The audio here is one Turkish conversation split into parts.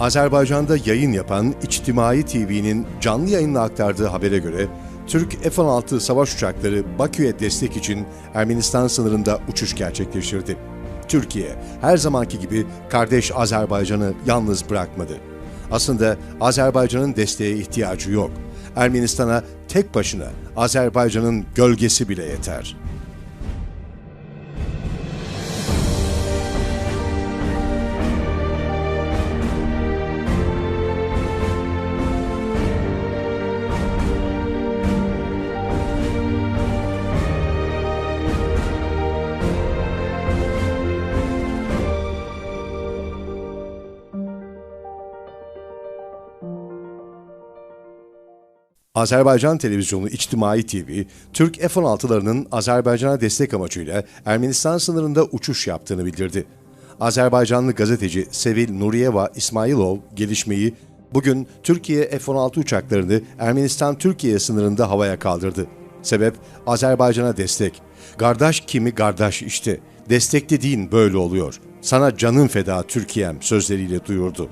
Azerbaycan'da yayın yapan İçtimai TV'nin canlı yayınla aktardığı habere göre Türk F-16 savaş uçakları Bakü'ye destek için Ermenistan sınırında uçuş gerçekleştirdi. Türkiye her zamanki gibi kardeş Azerbaycan'ı yalnız bırakmadı. Aslında Azerbaycan'ın desteğe ihtiyacı yok. Ermenistan'a tek başına Azerbaycan'ın gölgesi bile yeter. Azerbaycan Televizyonu İçtimai TV, Türk F-16'larının Azerbaycan'a destek amacıyla Ermenistan sınırında uçuş yaptığını bildirdi. Azerbaycanlı gazeteci Sevil Nuriyeva İsmailov gelişmeyi bugün Türkiye F-16 uçaklarını Ermenistan-Türkiye sınırında havaya kaldırdı. Sebep Azerbaycan'a destek. Kardeş kimi kardeş işte. Destek dediğin böyle oluyor. Sana canın feda Türkiye'm sözleriyle duyurdu.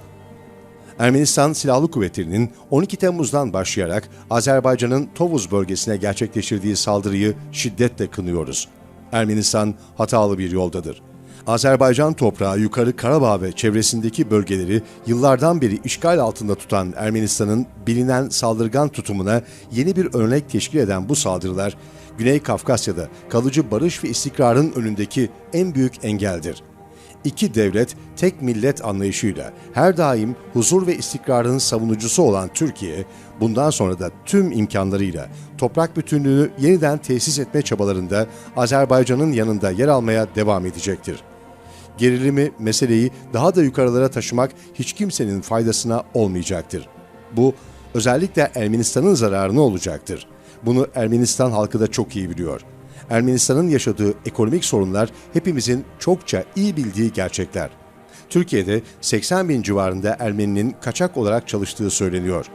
Ermenistan Silahlı Kuvvetleri'nin 12 Temmuz'dan başlayarak Azerbaycan'ın Tovuz bölgesine gerçekleştirdiği saldırıyı şiddetle kınıyoruz. Ermenistan hatalı bir yoldadır. Azerbaycan toprağı yukarı Karabağ ve çevresindeki bölgeleri yıllardan beri işgal altında tutan Ermenistan'ın bilinen saldırgan tutumuna yeni bir örnek teşkil eden bu saldırılar, Güney Kafkasya'da kalıcı barış ve istikrarın önündeki en büyük engeldir iki devlet, tek millet anlayışıyla her daim huzur ve istikrarın savunucusu olan Türkiye, bundan sonra da tüm imkanlarıyla toprak bütünlüğünü yeniden tesis etme çabalarında Azerbaycan'ın yanında yer almaya devam edecektir. Gerilimi, meseleyi daha da yukarılara taşımak hiç kimsenin faydasına olmayacaktır. Bu, özellikle Ermenistan'ın zararına olacaktır. Bunu Ermenistan halkı da çok iyi biliyor.'' Ermenistan'ın yaşadığı ekonomik sorunlar hepimizin çokça iyi bildiği gerçekler. Türkiye'de 80 bin civarında Ermeninin kaçak olarak çalıştığı söyleniyor.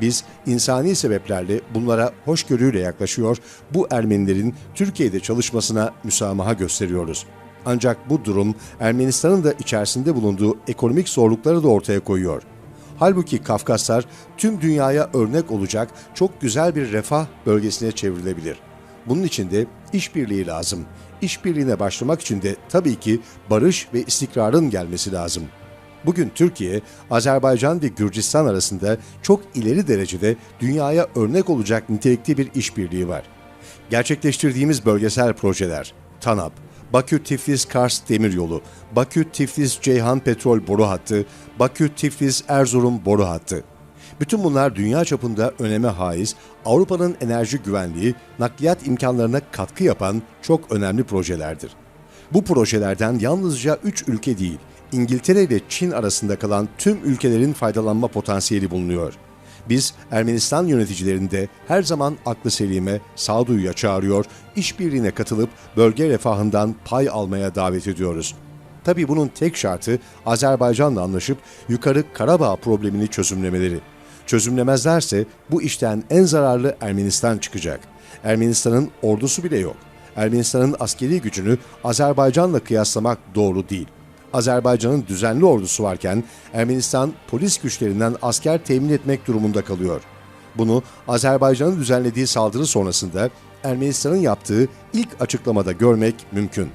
Biz insani sebeplerle bunlara hoşgörüyle yaklaşıyor, bu Ermenilerin Türkiye'de çalışmasına müsamaha gösteriyoruz. Ancak bu durum Ermenistan'ın da içerisinde bulunduğu ekonomik zorlukları da ortaya koyuyor. Halbuki Kafkaslar tüm dünyaya örnek olacak çok güzel bir refah bölgesine çevrilebilir. Bunun için de işbirliği lazım. İşbirliğine başlamak için de tabii ki barış ve istikrarın gelmesi lazım. Bugün Türkiye, Azerbaycan ve Gürcistan arasında çok ileri derecede dünyaya örnek olacak nitelikli bir işbirliği var. Gerçekleştirdiğimiz bölgesel projeler, TANAP, Bakü-Tiflis-Kars Demiryolu, Bakü-Tiflis-Ceyhan Petrol Boru Hattı, Bakü-Tiflis-Erzurum Boru Hattı, bütün bunlar dünya çapında öneme haiz, Avrupa'nın enerji güvenliği, nakliyat imkanlarına katkı yapan çok önemli projelerdir. Bu projelerden yalnızca 3 ülke değil, İngiltere ile Çin arasında kalan tüm ülkelerin faydalanma potansiyeli bulunuyor. Biz Ermenistan yöneticilerinde her zaman aklı selime, sağduyuya çağırıyor, işbirliğine katılıp bölge refahından pay almaya davet ediyoruz. Tabi bunun tek şartı Azerbaycan'la anlaşıp yukarı Karabağ problemini çözümlemeleri. Çözümlemezlerse bu işten en zararlı Ermenistan çıkacak. Ermenistan'ın ordusu bile yok. Ermenistan'ın askeri gücünü Azerbaycan'la kıyaslamak doğru değil. Azerbaycan'ın düzenli ordusu varken Ermenistan polis güçlerinden asker temin etmek durumunda kalıyor. Bunu Azerbaycan'ın düzenlediği saldırı sonrasında Ermenistan'ın yaptığı ilk açıklamada görmek mümkün.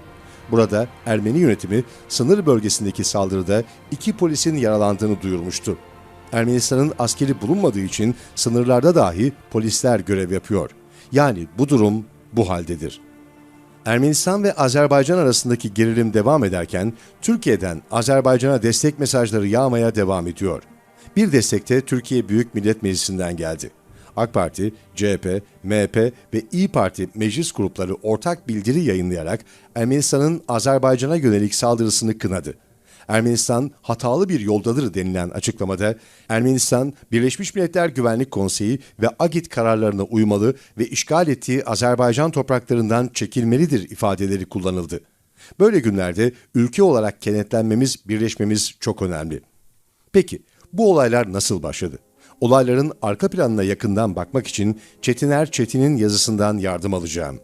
Burada Ermeni yönetimi sınır bölgesindeki saldırıda iki polisin yaralandığını duyurmuştu. Ermenistan'ın askeri bulunmadığı için sınırlarda dahi polisler görev yapıyor. Yani bu durum bu haldedir. Ermenistan ve Azerbaycan arasındaki gerilim devam ederken Türkiye'den Azerbaycan'a destek mesajları yağmaya devam ediyor. Bir destek de Türkiye Büyük Millet Meclisi'nden geldi. AK Parti, CHP, MHP ve İyi Parti meclis grupları ortak bildiri yayınlayarak Ermenistan'ın Azerbaycan'a yönelik saldırısını kınadı. Ermenistan hatalı bir yoldadır denilen açıklamada Ermenistan Birleşmiş Milletler Güvenlik Konseyi ve AGİT kararlarına uymalı ve işgal ettiği Azerbaycan topraklarından çekilmelidir ifadeleri kullanıldı. Böyle günlerde ülke olarak kenetlenmemiz, birleşmemiz çok önemli. Peki bu olaylar nasıl başladı? Olayların arka planına yakından bakmak için Çetiner Çetin'in yazısından yardım alacağım.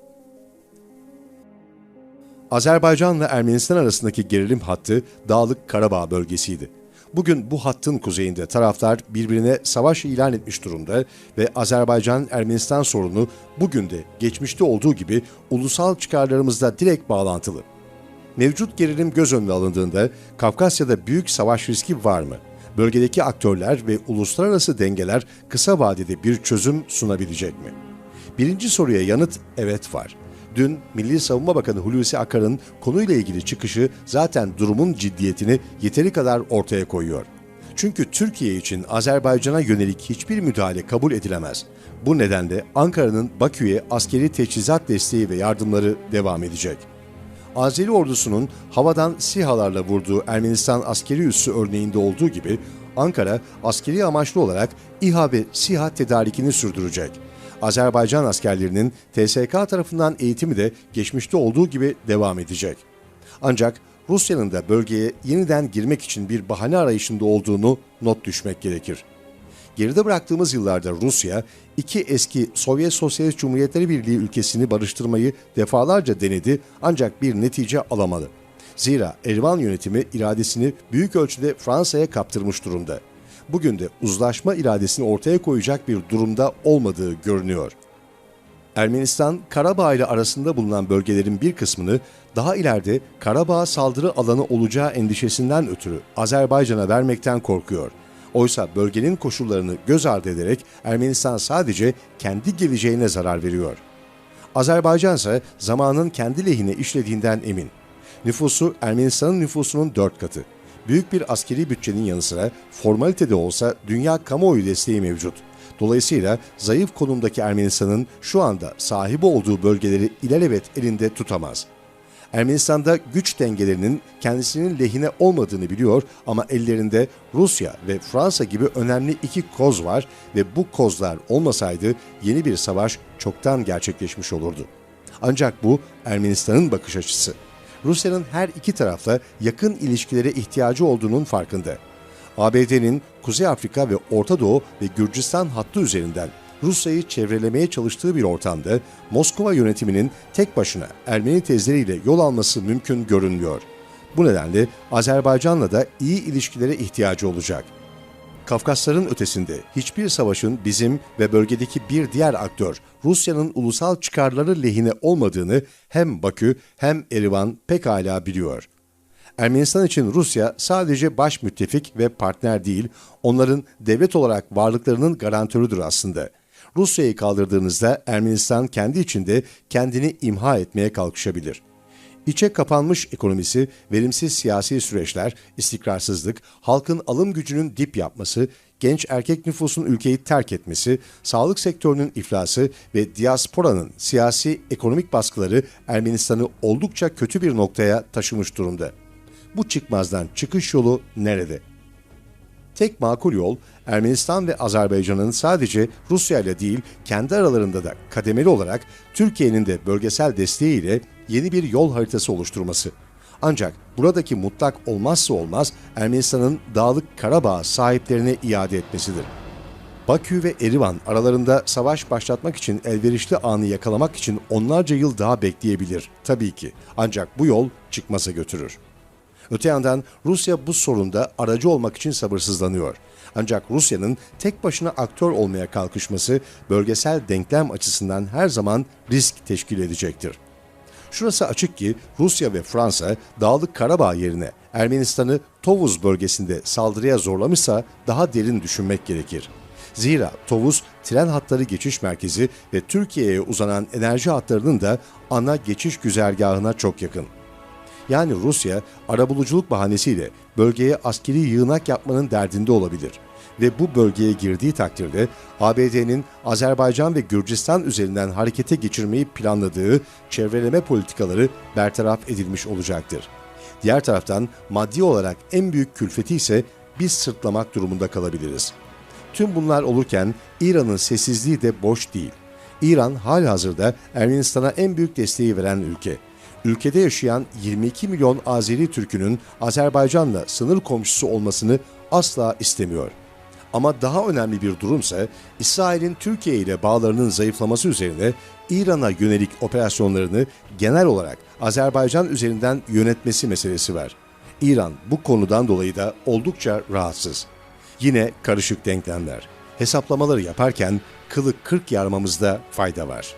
Azerbaycan ile Ermenistan arasındaki gerilim hattı Dağlık Karabağ bölgesiydi. Bugün bu hattın kuzeyinde taraflar birbirine savaş ilan etmiş durumda ve Azerbaycan-Ermenistan sorunu bugün de geçmişte olduğu gibi ulusal çıkarlarımızla direkt bağlantılı. Mevcut gerilim göz önüne alındığında Kafkasya'da büyük savaş riski var mı? Bölgedeki aktörler ve uluslararası dengeler kısa vadede bir çözüm sunabilecek mi? Birinci soruya yanıt evet var. Dün Milli Savunma Bakanı Hulusi Akar'ın konuyla ilgili çıkışı zaten durumun ciddiyetini yeteri kadar ortaya koyuyor. Çünkü Türkiye için Azerbaycan'a yönelik hiçbir müdahale kabul edilemez. Bu nedenle Ankara'nın Bakü'ye askeri teçhizat desteği ve yardımları devam edecek. Azeri ordusunun havadan SİHA'larla vurduğu Ermenistan askeri üssü örneğinde olduğu gibi Ankara askeri amaçlı olarak İHA ve SİHA tedarikini sürdürecek. Azerbaycan askerlerinin TSK tarafından eğitimi de geçmişte olduğu gibi devam edecek. Ancak Rusya'nın da bölgeye yeniden girmek için bir bahane arayışında olduğunu not düşmek gerekir. Geride bıraktığımız yıllarda Rusya, iki eski Sovyet Sosyalist Cumhuriyetleri Birliği ülkesini barıştırmayı defalarca denedi ancak bir netice alamadı. Zira Erivan yönetimi iradesini büyük ölçüde Fransa'ya kaptırmış durumda. Bugün de uzlaşma iradesini ortaya koyacak bir durumda olmadığı görünüyor. Ermenistan, Karabağ ile arasında bulunan bölgelerin bir kısmını daha ileride Karabağ saldırı alanı olacağı endişesinden ötürü Azerbaycan'a vermekten korkuyor. Oysa bölgenin koşullarını göz ardı ederek Ermenistan sadece kendi geleceğine zarar veriyor. Azerbaycan ise zamanın kendi lehine işlediğinden emin. Nüfusu Ermenistan'ın nüfusunun dört katı. Büyük bir askeri bütçenin yanı sıra formalitede olsa dünya kamuoyu desteği mevcut. Dolayısıyla zayıf konumdaki Ermenistan'ın şu anda sahibi olduğu bölgeleri ilelebet elinde tutamaz. Ermenistan'da güç dengelerinin kendisinin lehine olmadığını biliyor ama ellerinde Rusya ve Fransa gibi önemli iki koz var ve bu kozlar olmasaydı yeni bir savaş çoktan gerçekleşmiş olurdu. Ancak bu Ermenistan'ın bakış açısı. Rusya'nın her iki tarafla yakın ilişkilere ihtiyacı olduğunun farkında. ABD'nin Kuzey Afrika ve Orta Doğu ve Gürcistan hattı üzerinden Rusya'yı çevrelemeye çalıştığı bir ortamda Moskova yönetiminin tek başına Ermeni tezleriyle yol alması mümkün görünmüyor. Bu nedenle Azerbaycan'la da iyi ilişkilere ihtiyacı olacak. Kafkasların ötesinde hiçbir savaşın bizim ve bölgedeki bir diğer aktör Rusya'nın ulusal çıkarları lehine olmadığını hem Bakü hem Erivan pekala biliyor. Ermenistan için Rusya sadece baş müttefik ve partner değil, onların devlet olarak varlıklarının garantörüdür aslında. Rusya'yı kaldırdığınızda Ermenistan kendi içinde kendini imha etmeye kalkışabilir. İçe kapanmış ekonomisi, verimsiz siyasi süreçler, istikrarsızlık, halkın alım gücünün dip yapması, genç erkek nüfusun ülkeyi terk etmesi, sağlık sektörünün iflası ve diasporanın siyasi ekonomik baskıları Ermenistan'ı oldukça kötü bir noktaya taşımış durumda. Bu çıkmazdan çıkış yolu nerede? Tek makul yol Ermenistan ve Azerbaycan'ın sadece Rusya ile değil kendi aralarında da kademeli olarak Türkiye'nin de bölgesel desteğiyle yeni bir yol haritası oluşturması. Ancak buradaki mutlak olmazsa olmaz Ermenistan'ın Dağlık Karabağ sahiplerine iade etmesidir. Bakü ve Erivan aralarında savaş başlatmak için elverişli anı yakalamak için onlarca yıl daha bekleyebilir tabii ki. Ancak bu yol çıkmaza götürür. Öte yandan Rusya bu sorunda aracı olmak için sabırsızlanıyor. Ancak Rusya'nın tek başına aktör olmaya kalkışması bölgesel denklem açısından her zaman risk teşkil edecektir. Şurası açık ki Rusya ve Fransa Dağlık Karabağ yerine Ermenistan'ı Tovuz bölgesinde saldırıya zorlamışsa daha derin düşünmek gerekir. Zira Tovuz tren hatları geçiş merkezi ve Türkiye'ye uzanan enerji hatlarının da ana geçiş güzergahına çok yakın. Yani Rusya arabuluculuk bahanesiyle bölgeye askeri yığınak yapmanın derdinde olabilir ve bu bölgeye girdiği takdirde ABD'nin Azerbaycan ve Gürcistan üzerinden harekete geçirmeyi planladığı çevreleme politikaları bertaraf edilmiş olacaktır. Diğer taraftan maddi olarak en büyük külfeti ise biz sırtlamak durumunda kalabiliriz. Tüm bunlar olurken İran'ın sessizliği de boş değil. İran halihazırda Ermenistan'a en büyük desteği veren ülke ülkede yaşayan 22 milyon Azeri Türk'ünün Azerbaycan'la sınır komşusu olmasını asla istemiyor. Ama daha önemli bir durumsa İsrail'in Türkiye ile bağlarının zayıflaması üzerine İran'a yönelik operasyonlarını genel olarak Azerbaycan üzerinden yönetmesi meselesi var. İran bu konudan dolayı da oldukça rahatsız. Yine karışık denklemler. Hesaplamaları yaparken kılı kırk yarmamızda fayda var.